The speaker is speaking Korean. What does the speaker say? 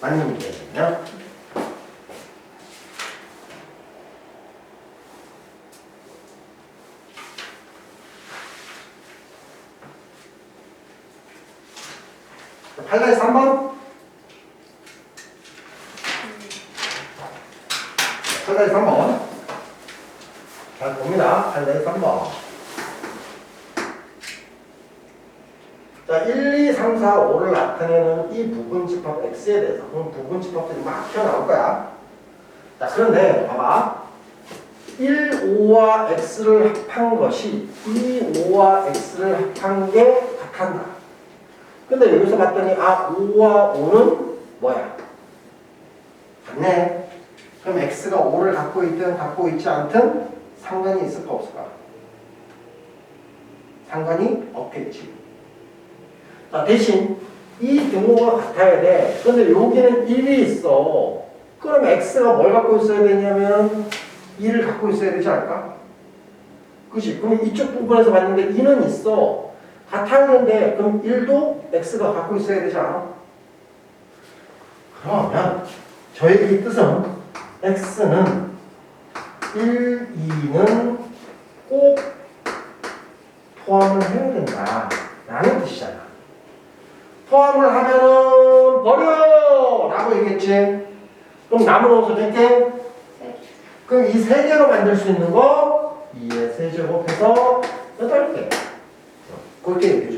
맞는 문제거든요. 팔다에 3번. 팔다에 3번. 잘 봅니다. 팔다에 3번. 자, 1, 2, 3, 4, 5를 나타내는 이 부분 집합 x에 대해서 그럼 부분 집합들이 막 튀어나올 거야. 자, 그런데 봐봐. 1, 5와 x를 합한 것이 2, 5와 x를 합한 게 같한다. 근데 여기서 봤더니 아 5와 5는 뭐야? 같네. 그럼 x가 5를 갖고 있든 갖고 있지 않든 상관이 있을까 없을까? 상관이 없겠지. 자, 대신 이 등호가 같아야 돼. 근데 여기는 1이 있어. 그럼 x가 뭘 갖고 있어야 되냐면 2를 갖고 있어야 되지 않을까? 그치? 그럼 이쪽 부분에서 봤는데 2는 있어. 같았는데 그럼 1도 x가 갖고 있어야 되지 않아? 그러면 저의 이 뜻은 x는 1, 2는 꼭 포함을 해야 된다. 라는 뜻이잖아. 포함을 하면은 버려! 라고 얘기했지. 그럼 남은 옷을 몇 개? 그럼 이 세 개로 만들 수 있는 거 2의 세제곱해서 8개. 그렇게 얘기해.